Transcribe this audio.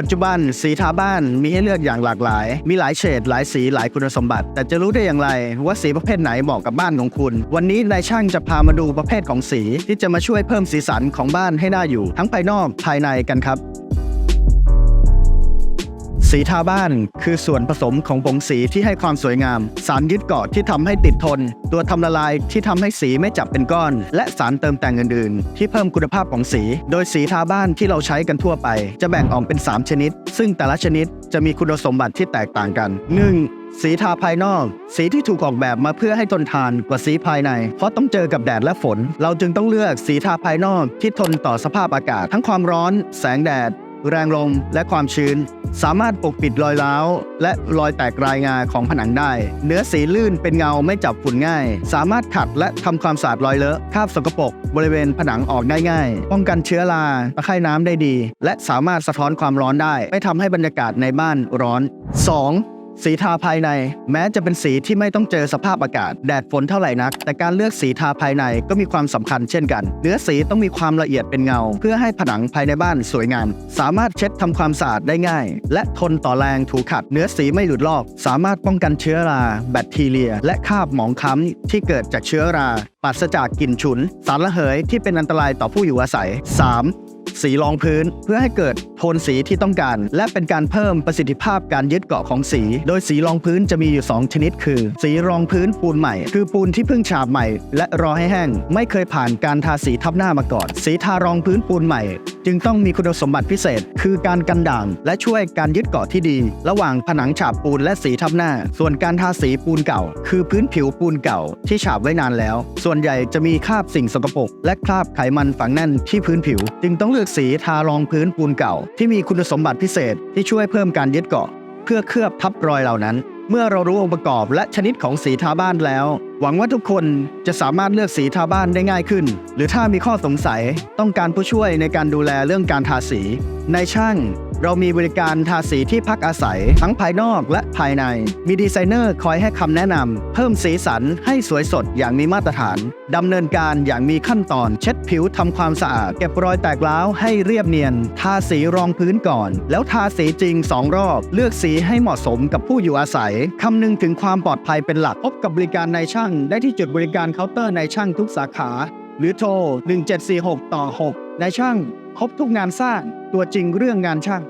ปัจจุบันสีทาบ้านมีให้เลือกอย่างหลากหลาย มีหลายเฉดหลายสีหลายคุณสมบัติ แต่จะรู้ได้อย่างไรว่าสีประเภทไหนเหมาะกับบ้านของคุณ วันนี้นายช่างจะพามาดูประเภทของสีที่จะมาช่วยเพิ่มสีสันของบ้านให้น่าอยู่ ทั้งภายนอกภายในกันครับ สีทาบ้านคือส่วนผสมของผงสีที่ให้ความสวยงาม สารยึดเกาะที่ทำให้ติดทน ตัวทำละลายที่ทำให้สีไม่จับเป็นก้อน และสารเติมแต่งอื่นๆ ที่เพิ่มคุณภาพของสี โดยสีทาบ้านที่เราใช้กันทั่วไป จะแบ่งออกเป็น 3 ชนิด ซึ่งแต่ละชนิดจะมีคุณสมบัติที่แตกต่างกัน 1. สีทาภายนอก สีที่ถูกออกแบบมาเพื่อให้ทนทานกว่าสีภายใน เพราะต้องเจอกับแดดและฝน เราจึงต้องเลือกสีทาภายนอกที่ทนต่อสภาพอากาศ ทั้งความร้อน แสงแดด แรงลมและความชื้น สามารถปกปิดรอยร้าว และรอยแตกรายงาของผนังได้ เนื้อสีลื่นเป็นเงาไม่จับฝุ่นง่าย สามารถขัดและทำความสะอาดรอยเลอะคราบสกปรกบริเวณผนังออกได้ง่าย ป้องกันเชื้อราตะไคร่น้ำได้ดี และสามารถสะท้อนความร้อนได้ ไม่ทำให้บรรยากาศในบ้านร้อน 2. สีทาภายใน แม้จะเป็นสีที่ไม่ต้องเจอสภาพอากาศ แดดฝนเท่าไหร่นัก แต่การเลือกสีทาภายในก็มีความสำคัญเช่นกัน เนื้อสีต้องมีความละเอียดเป็นเงา เพื่อให้ผนังภายในบ้านสวยงาม สามารถเช็ดทำความสะอาดได้ง่าย และทนต่อแรงถูขัด เนื้อสีไม่หลุดลอก สามารถป้องกันเชื้อรา แบคทีเรีย และคราบหมองคล้ำที่เกิดจากเชื้อราปราศจากกลิ่นฉุน สารระเหยที่เป็นอันตรายต่อผู้อยู่อาศัย 3. สีรองพื้น เพื่อให้เกิดโทนสีที่ต้องการ และเป็นการเพิ่มประสิทธิภาพการยึดเกาะของสี โดยสีรองพื้นจะมีอยู่ 2 ชนิด คือ สีรองพื้นปูนใหม่ คือปูนที่เพิ่งฉาบใหม่ และรอให้แห้ง ไม่เคยผ่านการทาสีทับหน้ามาก่อน สีทารองพื้นปูนใหม่ จึงต้องมีคุณสมบัติพิเศษ คือการกันด่าง และช่วยการยึดเกาะที่ดี ระหว่างผนังฉาบปูนและสีทับหน้า ส่วนการทาสีปูนเก่า คือพื้นผิวปูนเก่า ที่ฉาบไว้นานแล้ว ส่วนใหญ่จะมีคราบสิ่งสกปรกและคราบไขมันฝังแน่นที่พื้นผิว จึงต้องเลือกสีทารองพื้นปูนเก่า ที่มีคุณสมบัติพิเศษที่ช่วยเพิ่มการยึดเกาะ เพื่อเคลือบทับรอยเหล่านั้น เมื่อเรารู้องค์ประกอบและชนิดของสีทาบ้านแล้วหวังว่าทุกคนจะสามารถเลือกสีทาบ้านได้ง่ายขึ้น หรือถ้ามีข้อสงสัยต้องการผู้ช่วยในการดูแลเรื่องการทาสี ในช่างเรามีบริการทาสีที่พักอาศัย ทั้งภายนอกและภายใน มีดีไซเนอร์คอยให้คำแนะนำ เพิ่มสีสันให้สวยสดอย่างมีมาตรฐาน ดำเนินการอย่างมีขั้นตอน เช็ดผิวทำความสะอาด เก็บรอยแตกร้าวให้เรียบเนียน ทาสีรองพื้นก่อน แล้วทาสีจริง 2 รอบ เลือกสีให้เหมาะสมกับผู้อยู่อาศัยคำนึงถึงความปลอดภัยเป็นหลักพบกับบริการนายช่างได้ที่จุดบริการเคาน์เตอร์ในช่างทุกสาขา หรือโทร 1746 ต่อ 6 ในช่างครบทุกงานสร้างตัวจริงเรื่องงานช่าง